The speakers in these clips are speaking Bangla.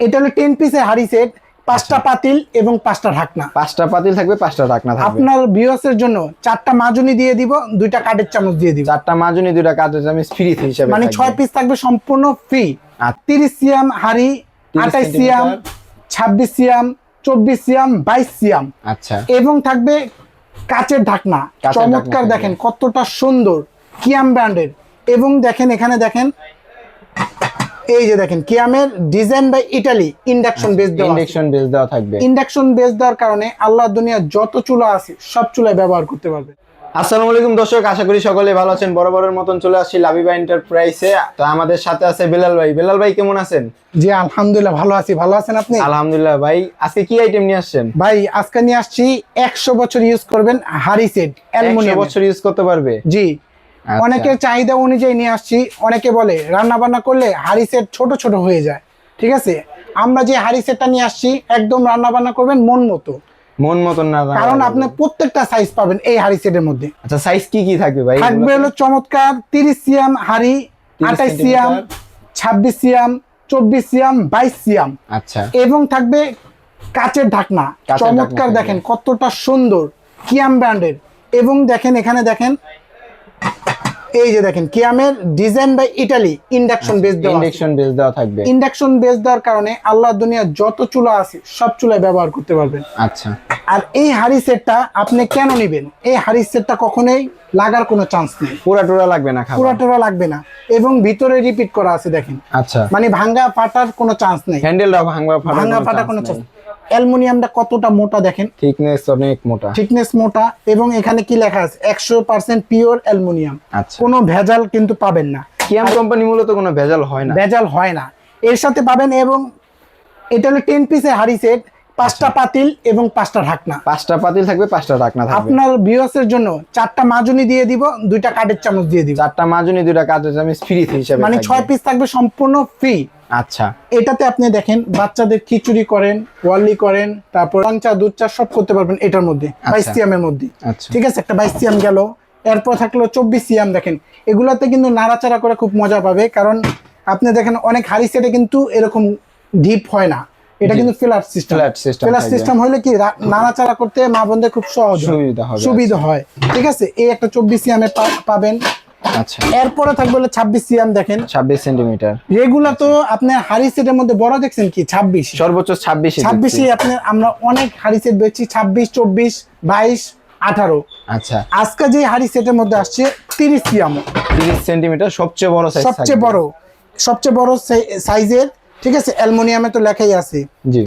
এটা হলো টেন পিসের হাড়ি সেট পাঁচটা পাতিল এবং পাঁচটা ঢাকনা। পাঁচটা পাতিল থাকবে পাঁচটা ঢাকনা থাকবে। আপনার ভিউয়ার্সের জন্য চারটা মাজুনি দিয়ে দিব দুইটা কাঠের চামচ দিয়ে দিব। চারটা মাজুনি দুইটা কাঠের চামচ ফ্রি হিসেবে মানে ছয় পিস থাকবে সম্পূর্ণ ফ্রি আচ্ছা। তিরিশ সিয়াম হাড়ি 30 আঠাইশ সিয়াম। ছাব্বিশ সিয়াম চব্বিশ সিয়াম বাইশ সিয়াম। আচ্ছা। এবং থাকবে কাচের ঢাকনা। চমৎকার দেখেন কতটা সুন্দর কিয়াম ব্র্যান্ডের এবং দেখেন এখানে দেখেন এই যে দেখেন কিয়ামের design by Italy induction base দেওয়া ইন্ডাকশন বেস দেওয়া থাকবে। ইন্ডাকশন বেস দেওয়ার কারণে আল্লাহ দুনিয়া যত চুলা আছে সব চুলায় ব্যবহার করতে পারবে। আসসালামু আলাইকুম দর্শক আশা করি সকলে ভালো আছেন। বড় বড়ের মতন চলে আসছি লাবিবা এন্টারপ্রাইজে তো আমাদের সাথে আছে বেলাল ভাই। বেলাল ভাই কেমন আছেন? জি আলহামদুলিল্লাহ ভালো আছি। ভালো আছেন আপনি? আলহামদুলিল্লাহ ভাই আজকে কি আইটেম নিয়ে আসছেন? ভাই আজকে নিয়ে আসছি একশো বছর ইউজ করবেন হাড়ি সেট অ্যালুমিনিয়াম বছর ইউজ করতে পারবে? জি। অনেকের চাহিদা অনুযায়ী নিয়ে আসছি অনেকে বলে রান্না বান্না করলে হাড়ি সেট ছোট ছোট হয়ে যায় ঠিক আছে? আমরা যে হাড়ি সেটটা নিয়ে আসছি একদম রান্না বান্না করবেন মন মতো। মন মতন না কারণ আপনি প্রত্যেকটা সাইজ পাবেন এই হাড়ি সেটের মধ্যে। আচ্ছা সাইজ কি কি থাকবে ভাই? থাকবে হলো চমৎকার তিরিশ সিয়াম হাড়ি 30 আঠাইশ সিয়াম সেন্টিমিটার। ছাব্বিশ সিয়াম চব্বিশ সিয়াম বাইশ সিয়াম। আচ্ছা। এবং থাকবে কাচের ঢাকনা। চমৎকার দেখেন কতটা সুন্দর কিয়াম ব্র্যান্ডের এবং দেখেন এখানে দেখেন এই যে দেখেন কিয়ামের design by Italy induction base দেওয়া ইন্ডাকশন বেস দেওয়া থাকবে। ইন্ডাকশন বেস দেওয়ার কারণে আল্লাহ দুনিয়া যত চুলা আছে সব চুলায় ব্যবহার করতে পারবেন। আচ্ছা। আর এই হাড়ি সেটটা আপনি কেন নেবেন? এই হাড়ি সেটটা কখনোই লাগার কোনো চান্স নেই। পুরা টোরা লাগবে না পুরা টোরা লাগবে না। এবং ভিতরে রিপিট করা আছে দেখেন। আচ্ছা। মানে ভাঙ্গা ফাটার কোনো চান্স নেই। হ্যান্ডেলটা ভাঙবা ফাটা ভাঙ্গা ফাটা কোনো চান্স অ্যালুমিনিয়ামটা কতটা মোটা দেখেন? থিকনেস অনেক মোটা। থিকনেস মোটা এবং এখানে কি লেখা আছে? একশো পার্সেন্ট পিওর অ্যালুমিনিয়াম। আচ্ছা। কোনো ভেজাল কিন্তু পাবেন না। কিয়াম কোম্পানি মূলত কোনো ভেজাল হয় না। ভেজাল হয় না। এর সাথে পাবেন এবং এটা হলো টেন পিসের হাড়ি সেট পাঁচটা পাতিল এবং পাঁচটা ঢাকনা। পাঁচটা পাতিল থাকবে পাঁচটা ঢাকনা থাকবে। আপনার ভিউয়ার্সের জন্য চারটা মাজুনি দিয়ে দিব দুইটা কাঠের চামচ দিয়ে দিব। চারটা মাজুনি দুইটা কাঠের চামচ ফ্রি হিসেবে মানে ছয় পিস থাকবে সম্পূর্ণ ফ্রি আচ্ছা। এটাতে আপনি দেখেন বাচ্চাদের খিচুড়ি করেন ওয়ালি করেন তারপর পান চা দুধ চা সব করতে পারবেন এটার মধ্যে বাইশ সিয়ামের মধ্যে। আচ্ছা। ঠিক আছে? একটা বাইশ সিয়াম গেল। এরপর থাকল চব্বিশ সিয়াম দেখেন। এগুলাতে কিন্তু নাড়াচাড়া করে খুব মজা পাবে কারণ আপনি দেখেন অনেক হাড়ি সেটে কিন্তু এরকম ডিপ হয় না। এটা কিন্তু flat system Flat system flat system হলে কি নাড়াচাড়া করতে মা বোনদের খুব সহজ সুবিধা হবে সুবিধা হয়। ঠিক আছে? এই একটা চব্বিশ সিয়ামে পাবেন। আচ্ছা। এরপরে থাকবে হলো ছাব্বিশ সিয়াম দেখেন। ছাব্বিশ সেন্টিমিটার। এগুলা তো আপনার হাড়ি সেটের মধ্যে বড় দেখছেন কি? ছাব্বিশ। সর্বোচ্চ ছাব্বিশ ছাব্বিশে আপনার আমরা অনেক হাড়ি সেট বেচছি। ছাব্বিশ চব্বিশ বাইশ আঠারো। আচ্ছা। আজকে যে হাড়ি সেটের মধ্যে আসছে তিরিশ সিয়াম তিরিশ সেন্টিমিটার সবচেয়ে বড় সাইজ সবচেয়ে বড় সবচেয়ে বড় সাইজের ঠিক আছে? অ্যালুমিনিয়ামে তো লেখাই আছে।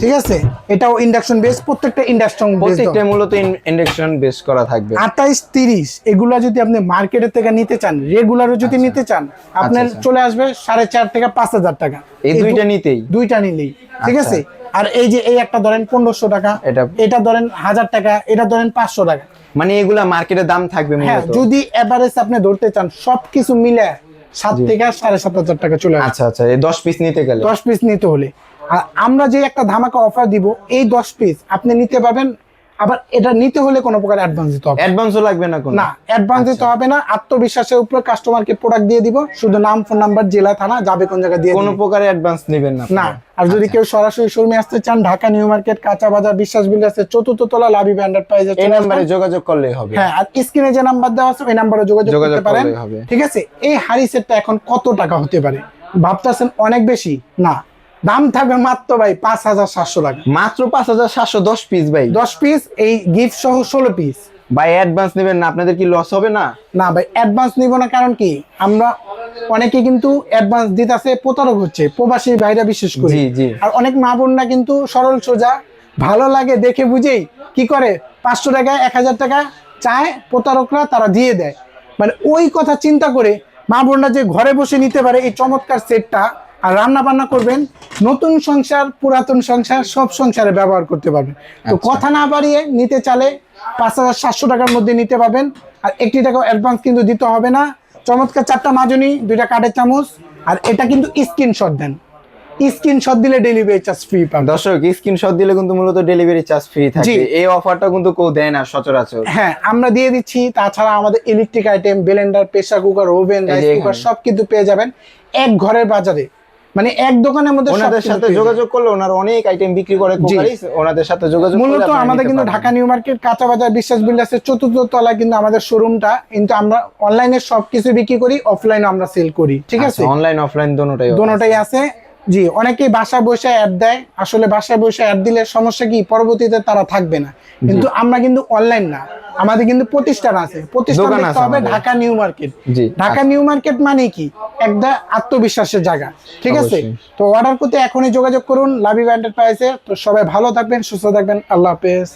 ঠিক আছে? এটাও ইন্ডাকশন বেস প্রত্যেকটা ইন্ডাকশন প্রত্যেকটা মূলত ইন্ডাকশন বেস করা থাকবে। আঠাইশ তিরিশ এগুলা যদি আপনি মার্কেটের থেকে নিতে চান রেগুলারও যদি নিতে চান আপনার আচ্ছা। চলে আসবে সাড়ে চার থেকে পাঁচ হাজার টাকা। এই দুইটা নিতেই? দুইটা নিলেই। ঠিক আচ্ছা। আছে? আর এই যে এই একটা ধরেন পনেরোশো টাকা এটা এটা ধরেন হাজার টাকা এটা ধরেন পাঁচশো টাকা। মানে এগুলা মার্কেটে দাম থাকবে হ্যাঁ মূলত। যদি এভারেজ আপনি ধরতে চান সবকিছু মিলে সাত থেকে সাড়ে সাত হাজার টাকা চলে আচ্ছা আচ্ছা এই দশ পিস নিতে গেলে। দশ পিস নিতে হলে। আর আমরা যে একটা ধামাকা অফার দিব এই দশ পিস আপনি নিতে পারবেন আবার এটা নিতে হলে কোনো প্রকার অ্যাডভান্স দিতে হবে অ্যাডভান্সও লাগবে না কোনো? না অ্যাডভান্স দিতে আচ্ছা। হবে না আত্মবিশ্বাসের উপরে কাস্টমারকে প্রোডাক্ট দিয়ে দিব শুধু নাম ফোন নাম্বার জেলা থানা যাবে কোন জায়গায় দিয়ে কোনো প্রকার অ্যাডভান্স নেবেন না না আর যদি আচ্ছা। কেউ সরাসরি শোরুমে আসতে চান ঢাকা নিউ মার্কেট কাঁচা বাজার বিশ্বাস বিল্ডার্সের চতুর্থ তলা লাভি ব্যান্ডার প্রাইজে এই নাম্বারে যোগাযোগ করলেই হবে। হ্যাঁ আর স্ক্রিনে যে নাম্বার দেওয়া আছে ওই নাম্বারে যোগাযোগ করতে পারেন। ঠিক আছে? এই হাড়ি সেটটা এখন কত টাকা হতে পারে? ভাবতেছেন অনেক বেশি? না দাম থাকবে মাত্র ভাই পাঁচ হাজার সাতশো টাকা। মাত্র পাঁচ হাজার সাতশো দশ পিস ভাই। দশ পিস এই গিফট সহ ষোলো পিস ভাই অ্যাডভান্স নেবেন না আপনাদের কি লস হবে না? না ভাই অ্যাডভান্স নিব না কারণ কি? আমরা অনেকে কিন্তু অ্যাডভান্স দিতেছে প্রতারক হচ্ছে প্রবাসী ভাইরা বিশেষ করে। আর অনেক মা বোনরা কিন্তু সরল সোজা ভালো লাগে দেখে বুঝেই কি করে? পাঁচশো টাকা এক হাজার টাকা চায় প্রতারকরা তারা দিয়ে দেয়। মানে ওই কথা চিন্তা করে মা বোনরা যে ঘরে বসে নিতে পারে এই চমৎকার সেটটা আর রান্না বান্না করবেন নতুন সংসার পুরাতন সংসার সব সংসারে ব্যবহার করতে পারবেন। তো আচ্ছা। কথা না বাড়িয়ে নিতে চালে পাঁচ হাজার সাতশো টাকার মধ্যে নিতে পারবেন। আর একটি টাকা অ্যাডভান্স কিন্তু দিতে হবে না। চমৎকার চারটা মাজনি দুইটা কাঠের চামচ আর এটা কিন্তু স্ক্রিনশট দেন। স্ক্রিনশট দিলে ডেলিভারি চার্জ ফ্রি পাবেন। দর্শক স্ক্রিনশট দিলে কিন্তু মূলত ডেলিভারি চার্জ ফ্রি থাকে। এই অফারটা কিন্তু কেউ দেয় না সচরাচর। হ্যাঁ আমরা দিয়ে দিচ্ছি। তাছাড়া আমাদের electric item blender pressure cooker oven rice cooker সব কিন্তু পেয়ে যাবেন। এক ঘরের বাজারে মানে এক দোকানের মধ্যে ওনাদের সাথে যোগাযোগ করলে ওনার অনেক আইটেম বিক্রি করে কোকারিস ওনাদের সাথে যোগাযোগ মূলত আমাদের কিন্তু। ঢাকা নিউ মার্কেট কাঁচা বাজার বিশ্বাস বিল্ডার্সের চতুর্থ তলা কিন্তু আমাদের শোরুমটা কিন্তু আমরা অনলাইনে সবকিছু বিক্রি করি অফলাইনে আমরা সেল করি ঠিক আছে? অনলাইন অফলাইন দোনোটাই দোনোটাই আছে। জি অনেকেই বাসা বসে অ্যাড দেয়। আসলে বাসায় বসে অ্যাড দিলে সমস্যা কি? পরবর্তীতে তারা থাকবে না। কিন্তু আমরা কিন্তু অনলাইন না। আমাদের কিন্তু প্রতিষ্ঠান আছে। প্রতিষ্ঠান দেখতে হবে Dhaka New Market. Dhaka New Market মানে কি? একটা আত্মবিশ্বাসের জায়গা। ঠিক আছে? তো অর্ডার করতে এখনই যোগাযোগ করুন লাভি এন্টারপ্রাইজে তো সবাই ভালো থাকবেন সুস্থ থাকবেন। আল্লাহ হাফেজ।